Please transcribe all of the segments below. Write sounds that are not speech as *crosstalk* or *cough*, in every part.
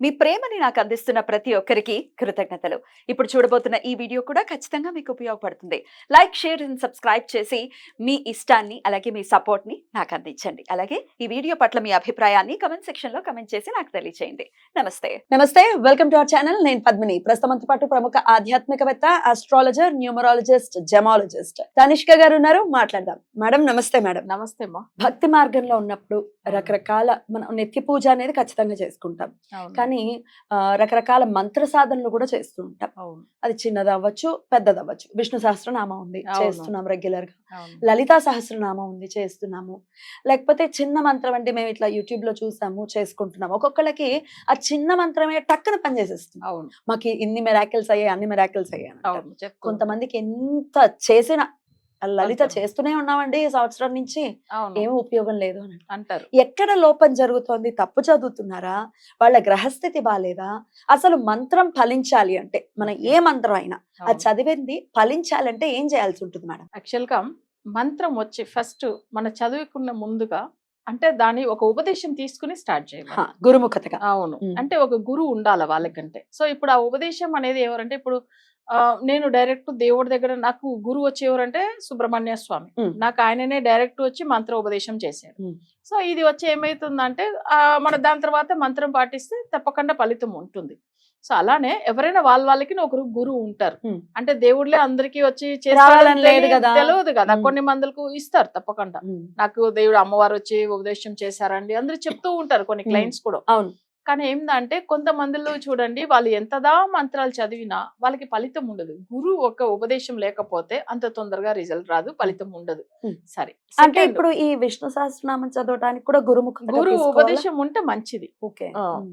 మీ ప్రేమని నాకు అందిస్తున్న ప్రతి ఒక్కరికి కృతజ్ఞతలు. ఇప్పుడు చూడబోతున్న ఈ వీడియో కూడా ఖచ్చితంగా మీకు ఉపయోగపడుతుంది. లైక్ షేర్ అండ్ సబ్స్క్రైబ్ చేసి మీ ఇష్టాన్ని అలాగే మీ సపోర్ట్ని నాకు అందించండి. అలాగే ఈ వీడియో పట్ల మీ అభిప్రాయాన్ని కమెంట్ సెక్షన్లో కమెంట్ చేసి నాకు తెలియజేయండి నమస్తే. నమస్తే. Welcome to our channel. నేను పద్మిని. ప్రస్తుతంతో పాటు ప్రముఖ ఆధ్యాత్మికవేత్త ఆస్ట్రాలజర్ న్యూమరాలజిస్ట్ జమాలజిస్ట్ తనిష్క గారు ఉన్నారు. మాట్లాడదాం. మేడం నమస్తే మేడం. నమస్తే అమ్మా. భక్తి మార్గంలో ఉన్నప్పుడు రకరకాల మనం నిత్య పూజ అనేది ఖచ్చితంగా చేసుకుంటాం. అవును. కానీ ఆ, రకరకాల మంత్ర సాధనలు కూడా చేస్తూ ఉంటాం. అది చిన్నది అవ్వచ్చు పెద్దది అవ్వచ్చు విష్ణు సహస్రనామం ఉంది. చేస్తున్నాం రెగ్యులర్గా. లలితా సహస్రనామం ఉంది చేస్తున్నాము. లేకపోతే చిన్న మంత్రం అంటే మేము ఇట్లా యూట్యూబ్లో చూసాము చేసుకుంటున్నాము. ఒక్కొక్కళ్ళకి ఆ చిన్న మంత్రమే టక్కున పనిచేసేస్తుంది అవును. మాకు ఇన్ని మెరాకిల్స్ అయ్యాయి అన్ని మెరాకిల్స్ అయ్యాయి కొంతమందికి ఎంత చేసిన లలిత. చేస్తూనే ఉన్నామండి ఈ సంవత్సరం నుంచి. ఏమీ ఉపయోగం లేదు అని. అంటారు. ఎక్కడ లోపం జరుగుతోంది? తప్పు చదువుతున్నారా? వాళ్ళ గ్రహస్థితి బాలేదా? అసలు మంత్రం ఫలించాలి అంటే మన ఏ మంత్రం అయినా. అది చదివింది ఫలించాలంటే ఏం చేయాల్సి ఉంటుంది మేడం? యాక్చువల్గా మంత్రం వచ్చి ఫస్ట్ మన చదువుకున్న ముందుగా అంటే దాని ఒక ఉపదేశం తీసుకుని స్టార్ట్ చేయాలి. గురుముఖతగా. అవును. అంటే ఒక గురువు ఉండాలి వాళ్ళకంటే. సో ఇప్పుడు ఆ ఉపదేశం అనేది ఎవరంటే ఇప్పుడు నేను డైరెక్ట్ దేవుడి దగ్గర నాకు గురువు వచ్చి ఎవరంటే సుబ్రహ్మణ్య స్వామి. నాకు ఆయననే డైరెక్ట్ వచ్చి మంత్ర ఉపదేశం చేశారు. సో ఇది వచ్చి ఏమైతుందంటే ఆ, మన దాని తర్వాత మంత్రం పాటిస్తే తప్పకుండా ఫలితం ఉంటుంది సో అలానే ఎవరైనా వాళ్ళ వాళ్ళకి ఒకరు గురువు ఉంటారు. అంటే దేవుళ్ళే అందరికీ వచ్చి. తెలియదు కదా. కొన్ని మందులకు ఇస్తారు తప్పకుండా నాకు దేవుడు అమ్మవారు వచ్చి ఉపదేశం చేశారండి అందరూ చెప్తూ ఉంటారు కొన్ని. క్లయింట్స్ కూడా అవును కానీ ఏందంటే కొంతమందిలో చూడండి వాళ్ళు ఎంతదా మంత్రాలు చదివినా వాళ్ళకి ఫలితం ఉండదు. గురువు ఒక ఉపదేశం లేకపోతే అంత తొందరగా రిజల్ట్ రాదు ఫలితం ఉండదు. సరే అంటే ఇప్పుడు ఈ విష్ణు సహస్రనామం చదవడానికి కూడా గురుముఖ గురు ఉపదేశం ఉంటే మంచిది. ఓకే.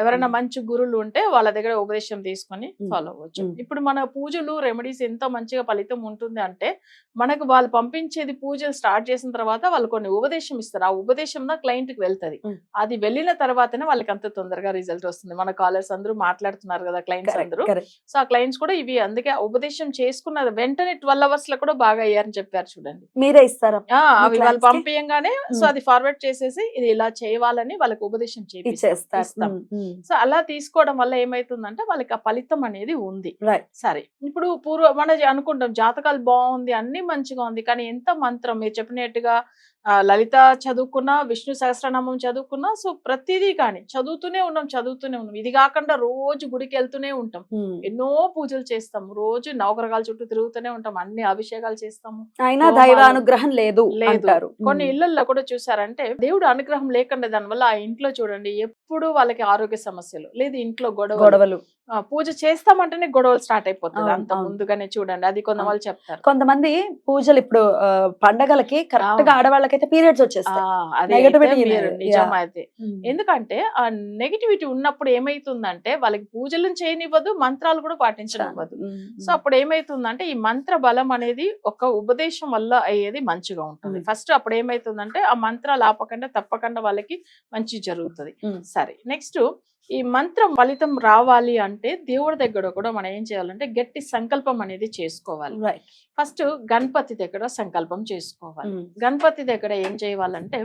ఎవరైనా మంచి గురువులు ఉంటే వాళ్ళ దగ్గర ఉపదేశం తీసుకొని. ఫాలో అవ్వచ్చు. ఇప్పుడు మన పూజలు రెమెడీస్ ఎంత మంచిగా ఫలితం ఉంటుంది అంటే మనకు వాళ్ళు పంపించేది పూజలు స్టార్ట్ చేసిన తర్వాత వాళ్ళు కొన్ని ఉపదేశం ఇస్తారు. ఆ ఉపదేశం నా క్లయింట్కి వెళ్తది. అది వెళ్ళిన తర్వాతనే వాళ్ళకి అంత తొందరగా రిజల్ట్ వస్తుంది. మన కాలర్స్ అందరూ మాట్లాడుతున్నారు కదా క్లయింట్స్ అందరూ. సో ఆ క్లయింట్స్ కూడా ఇవి అందుకే ఉపదేశం చేసుకున్న వెంటనే ట్వెల్వ్ అవర్స్లో కూడా బాగా అయ్యారని చెప్పారు చూడండి. మీరే ఇస్తారా? అవి వాళ్ళు? పంపించగానే సో. అది ఫార్వర్డ్ చేసేసి ఇది ఇలా చేయాలని వాళ్ళకి ఉపదేశం ఉమ్, సో అలా తీసుకోవడం వల్ల ఏమైతుందంటే వాళ్ళకి ఆ ఫలితం అనేది ఉంది. సరే. ఇప్పుడు పూర్వ మన అనుకుంటాం జాతకాలు బాగుంది అన్ని మంచిగా ఉంది కానీ ఎంత మంత్రం? మీరు చెప్పినట్టుగా లలిత చదువుకున్నా విష్ణు సహస్రనామం చదువుకున్నా సో ప్రతిదీ కానీ చదువుతూనే ఉన్నాం చదువుతూనే ఉన్నాం. ఇది కాకుండా రోజు గుడికి వెళ్తూనే ఉంటాం. ఎన్నో పూజలు చేస్తాం. రోజు నవగ్రహాల చుట్టూ తిరుగుతూనే ఉంటాం. అన్ని అభిషేకాలు చేస్తాము. అయినా దైవ అనుగ్రహం లేదు లేదు. కొన్ని ఇళ్ళలో కూడా చూసారంటే దేవుడు అనుగ్రహం లేకుండా దానివల్ల ఆ ఇంట్లో చూడండి ఎప్పుడు వాళ్ళకి ఆరోగ్య సమస్యలు లేదు ఇంట్లో గొడవ గొడవలు. పూజ చేస్తామంటేనే గొడవలు స్టార్ట్ అయిపోతుంది అంత. ముందుగానే చూడండి అది కొంత వాళ్ళు చెప్తారు. కొంతమంది పూజలు ఇప్పుడు పండగలకి కరెక్ట్గా. ఆడవాళ్ళకైతే పీరియడ్స్ వచ్చేస్తాయి. ఉమ్, ఎందుకంటే ఆ నెగిటివిటీ ఉన్నప్పుడు ఏమైతుందంటే వాళ్ళకి పూజలను చేయనివ్వదు మంత్రాలు కూడా పాటించనివ్వదు. ఉమ్, సో అప్పుడు ఏమైతుందంటే ఈ మంత్ర బలం అనేది ఒక ఉపదేశం వల్ల అయ్యేది మంచిగా ఉంటుంది. ఫస్ట్ అప్పుడు ఏమైతుందంటే ఆ మంత్రాలు ఆపకుండా తప్పకుండా వాళ్ళకి మంచి జరుగుతుంది. సరే నెక్స్ట్ ఈ మంత్రం ఫలితం రావాలి అంటే దేవుడి దగ్గర కూడా మనం ఏం చేయాలంటే గట్టి సంకల్పం అనేది చేసుకోవాలి. ఫస్ట్ గణపతి దగ్గర సంకల్పం చేసుకోవాలి. ఉమ్, గణపతి దగ్గర ఏం చేయాలంటే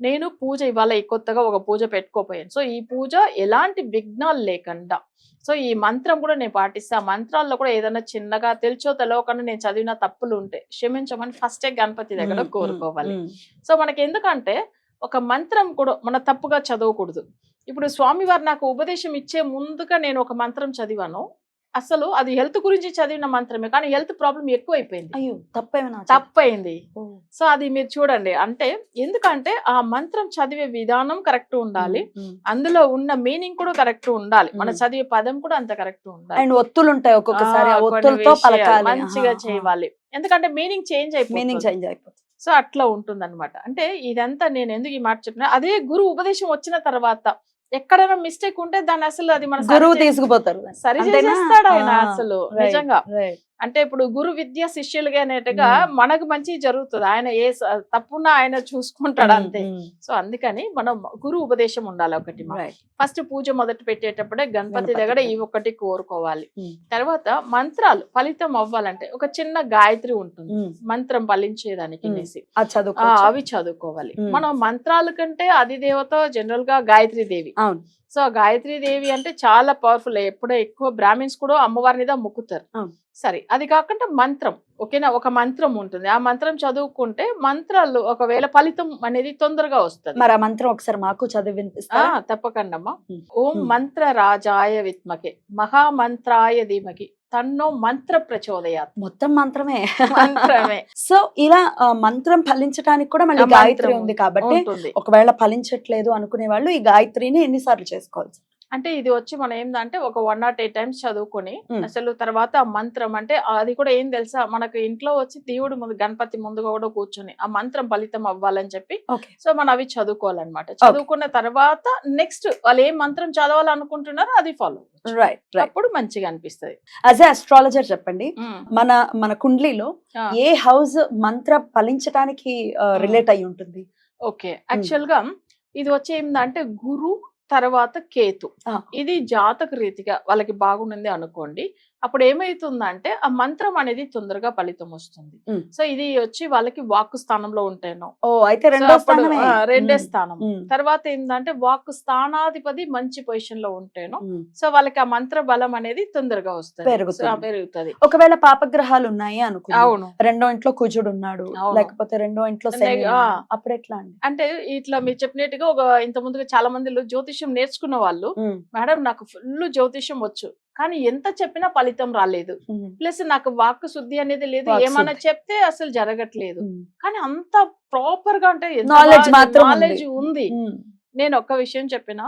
నేను పూజ ఇవాళ కొత్తగా ఒక పూజ పెట్టుకోపోయాను. సో ఈ పూజ ఎలాంటి విఘ్నాలు లేకుండా సో ఈ మంత్రం కూడా నేను పాటిస్తా. మంత్రాల్లో కూడా ఏదైనా చిన్నగా తెలుసో తెలియకుండా నేను చదివిన తప్పులు ఉంటే క్షమించమని ఫస్టే గణపతి దగ్గర ఉమ్, కోరుకోవాలి. ఉమ్, సో మనకి ఎందుకంటే ఒక మంత్రం కూడా మన తప్పుగా చదవకూడదు. ఇప్పుడు స్వామివారు నాకు ఉపదేశం ఇచ్చే ముందుగా నేను ఒక మంత్రం చదివాను. అసలు అది హెల్త్ గురించి చదివిన మంత్రమే కానీ హెల్త్ ప్రాబ్లం ఎక్కువైపోయింది. అయ్యో! తప్పేమైనా తప్పైంది. సో అది మీరు చూడండి. అంటే ఎందుకంటే ఆ మంత్రం చదివే విధానం కరెక్ట్ ఉండాలి. అందులో ఉన్న మీనింగ్ కూడా కరెక్ట్ ఉండాలి. మన. చదివే పదం కూడా అంత కరెక్ట్ ఉండాలి. అండ్ ఒత్తులు ఉంటాయి ఒక్కొక్కసారి మంచిగా చేయాలి. ఎందుకంటే మీనింగ్ చేంజ్ మీనింగ్ అయిపోయింది చేంజ్ అయిపోతుంది. సో అట్లా ఉంటుంది అంటే ఇదంతా నేను ఎందుకు ఈ మాట చెప్పిన అదే గురు ఉపదేశం వచ్చిన తర్వాత ఎక్కడైనా మిస్టేక్ ఉంటే దాన్ని అసలు అది మన గురువు తీసుకుపోతారు సరి అంతేనా? చేసేస్తాడు ఆయన అసలు నిజంగా. అంటే ఇప్పుడు గురు విద్య శిష్యులుగా అనేట్టుగా. మనకు మంచి జరుగుతుంది. ఆయన ఏ తప్పున్నా ఆయన చూసుకుంటాడు అంతే. సో అందుకని మనం గురు ఉపదేశం ఉండాలి ఒకటి. ఫస్ట్ పూజ మొదటి పెట్టేటప్పుడే గణపతి దగ్గర. ఈ ఒక్కటి కోరుకోవాలి. తర్వాత మంత్రాలు ఫలితం అవ్వాలంటే ఒక చిన్న గాయత్రి ఉంటుంది. మంత్రం ఫలించేదానికి అవి చదువుకోవాలి. మనం మంత్రాల కంటే అది దేవత జనరల్గా గాయత్రి దేవి. అవును. సో గాయత్రి దేవి అంటే చాలా పవర్ఫుల్ ఎప్పుడో ఎక్కువ బ్రాహ్మిన్స్ కూడా అమ్మవారినిదా మొక్కుతారు. సరే అది కాకుండా మంత్రం. ఓకేనా? ఒక మంత్రం ఉంటుంది. ఆ మంత్రం చదువుకుంటే మంత్రాలు ఒకవేళ ఫలితం అనేది తొందరగా వస్తుంది. మరి ఆ మంత్రం ఒకసారి మాకు చదివి తప్పకుండా అమ్మా. ఓం. మంత్ర రాజాయ విత్మకే మహామంత్రాయ ధీమకి. తన్నో మంత్ర ప్రచోదయాత్. మొత్తం మంత్రమే. మంత్రమే. *laughs* సో ఇలా మంత్రం ఫలించడానికి కూడా మళ్ళీ గాయత్రి ఉంది కాబట్టి ఒకవేళ ఫలించట్లేదు అనుకునే వాళ్ళు ఈ గాయత్రిని ఎన్నిసార్లు చేసుకోవాలి అంటే ఇది వచ్చి మనం ఏంటంటే ఒక వన్ నాట్ ఎయిట్ టైమ్స్ చదువుకొని. అసలు తర్వాత ఆ మంత్రం అంటే అది కూడా ఏం తెలుసా? మనకు ఇంట్లో వచ్చి దేవుడు ముందు గణపతి ముందుగా కూడా కూర్చొని ఆ మంత్రం ఫలితం అవ్వాలని చెప్పి సో మనం అవి చదువుకోవాలన్నమాట. చదువుకున్న తర్వాత నెక్స్ట్ వాళ్ళు ఏ మంత్రం చదవాలనుకుంటున్నారో అది ఫాలో రైట్ రైట్ అప్పుడు మంచిగా అనిపిస్తది. యాజ్ ఏ అస్ట్రాలజర్ చెప్పండి మన మన కుండ్లీలో. ఏ హౌస్ మంత్ర ఫలించడానికి రిలేట్ అయి ఉంటుంది? ఓకే. యాక్చువల్గా ఇది వచ్చి ఏంటంటే గురు తర్వాత కేతు. ఇది జాతక రీతిగా వాళ్ళకి బాగుంది అనుకోండి. అప్పుడు ఏమైతుందంటే ఆ మంత్రం అనేది తొందరగా ఫలితం వస్తుంది. సో ఇది వచ్చి వాళ్ళకి వాక్కు స్థానంలో ఉంటాను అయితే రెండో స్థానం. తర్వాత ఏంటంటే వాక్కు స్థానాధిపతి మంచి పొజిషన్లో ఉంటేను. సో వాళ్ళకి ఆ మంత్ర బలం అనేది తొందరగా వస్తుంది. పెరుగుతుంది. ఒకవేళ పాపగ్రహాలు ఉన్నాయి అనుకో అవును. రెండో ఇంట్లో కుజుడు ఉన్నాడు. లేకపోతే రెండో ఇంట్లో. అప్పుడు ఎట్లా అండి? అంటే ఇట్లా మీరు చెప్పినట్టుగా ఒక ఇంత ముందుగా చాలా మంది జ్యోతిష్యం నేర్చుకున్న వాళ్ళు మేడం నాకు ఫుల్ జ్యోతిష్యం వచ్చు కానీ ఎంత చెప్పినా ఫలితం రాలేదు. ప్లస్ నాకు వాక్ శుద్ధి అనేది లేదు శుద్ధి. చెప్తే అసలు జరగట్లేదు. కానీ అంత ప్రాపర్గా అంటే నాలెడ్జ్ ఉంది. నేను ఒక్క విషయం చెప్పినా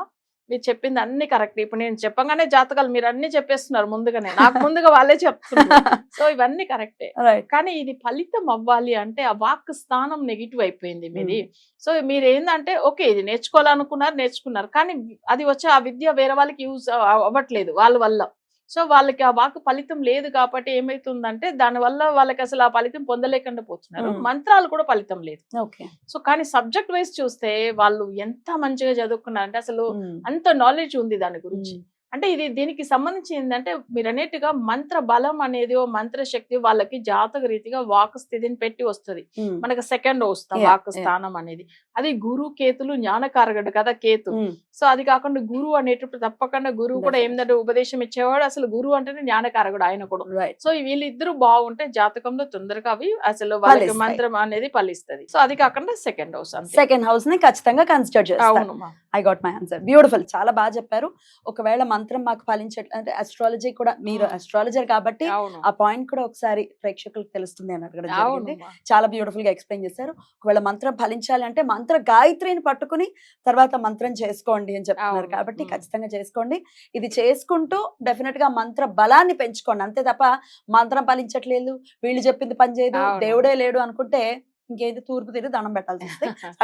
మీరు చెప్పింది అన్ని కరెక్ట్. ఇప్పుడు నేను చెప్పగానే జాతకాలు మీరు అన్ని చెప్పేస్తున్నారు ముందుగానే. నాకు ముందుగా వాళ్ళే చెప్తున్నారు. సో ఇవన్నీ కరెక్టే. కానీ ఇది ఫలితం అవ్వాలి అంటే ఆ వాక్ స్థానం నెగిటివ్ అయిపోయింది మీది. సో మీరు ఏంటంటే ఓకే ఇది నేర్చుకోవాలనుకున్నారు నేర్చుకున్నారు. కానీ అది వచ్చి ఆ విద్య వేరే వాళ్ళకి యూజ్ అవ్వట్లేదు వాళ్ళ వల్ల. సో వాళ్ళకి ఆ వాక్ ఫలితం లేదు కాబట్టి ఏమైతుందంటే దాని వల్ల వాళ్ళకి అసలు ఆ ఫలితం పొందలేకుండా పోతున్నారు. మంత్రాలు కూడా ఫలితం లేదు. ఓకే. సో కానీ సబ్జెక్ట్ వైజ్ చూస్తే వాళ్ళు ఎంత మంచిగా చదువుకున్నారంటే అసలు అంత నాలెడ్జ్ ఉంది దాని గురించి. అంటే ఇది దీనికి సంబంధించి ఏంటంటే మీరు అనేట్టుగా మంత్ర బలం అనేది ఓ మంత్ర శక్తి వాళ్ళకి జాతక రీతిగా వాక్ స్థితిని పెట్టి వస్తుంది. మనకి సెకండ్ వస్తాం Yeah, వాక్. స్థానం అనేది. అది గురు కేతులు జ్ఞానకారకుడు కదా కేతు. సో అది కాకుండా గురువు అనేటప్పుడు తప్పకుండా గురువు కూడా. ఏంటంటే ఉపదేశం ఇచ్చేవాడు అసలు గురువు అంటేనే జ్ఞానకారకుడు ఆయన కూడా. సో వీళ్ళిద్దరు బాగుంటే జాతకంలో తొందరగా అవి అసలు వాళ్ళకి. మంత్రం అనేది ఫలిస్తది. సో అది కాకుండా సెకండ్ హౌస్ సెకండ్ హౌస్ని ఖచ్చితంగా కన్సిడర్ చేస్తాను. I got my answer beautiful చాలా బాగా చెప్పారు ఒకవేళ మంత్రం మాకు ఫలించట్ అంటే అస్ట్రాలజీ కూడా మీరు. అస్ట్రాలజర్ కాబట్టి అవును ఆ పాయింట్ కూడా ఒకసారి ప్రేక్షకులకు తెలుస్తుంది అని అడగడం జరిగింది. చాలా బ్యూటిఫుల్గా ఎక్స్ప్లెయిన్ చేశారు ఒకవేళ మంత్రం ఫలించాలి అంటే మంత్ర గాయత్రిని పట్టుకుని తర్వాత మంత్రం చేసుకోండి అని చెప్తున్నారు. కాబట్టి మ్. ఖచ్చితంగా చేసుకోండి ఇది చేసుకుంటూ డెఫినెట్గా మంత్ర బలాన్ని పెంచుకోండి అంతే తప్ప మంత్రం ఫలించట్లేదు వీళ్ళు చెప్పింది పని చేయదు అవును. దేవుడే లేడు అనుకుంటే ఇంకేది తూర్పు తిరిగి దండం పెట్టాల్సి వస్తే. *laughs*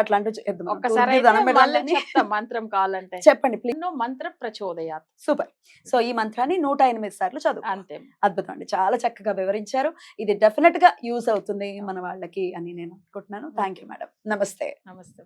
ఒక్కసారి తిరిగి అయితే దండం పెట్టాలని మంత్రం కావాలంటే. చెప్పండి ప్లీజ్ మంత్ర ప్రచోదయాత్. సూపర్. సో ఈ మంత్రాన్ని నూట ఎనిమిది సార్లు చదువు అంతే. అద్భుతం అండి. చాలా చక్కగా వివరించారు. ఇది డెఫినెట్గా యూస్ అవుతుంది మన వాళ్ళకి అని నేను అనుకుంటున్నాను. Thank you madam. నమస్తే. నమస్తే.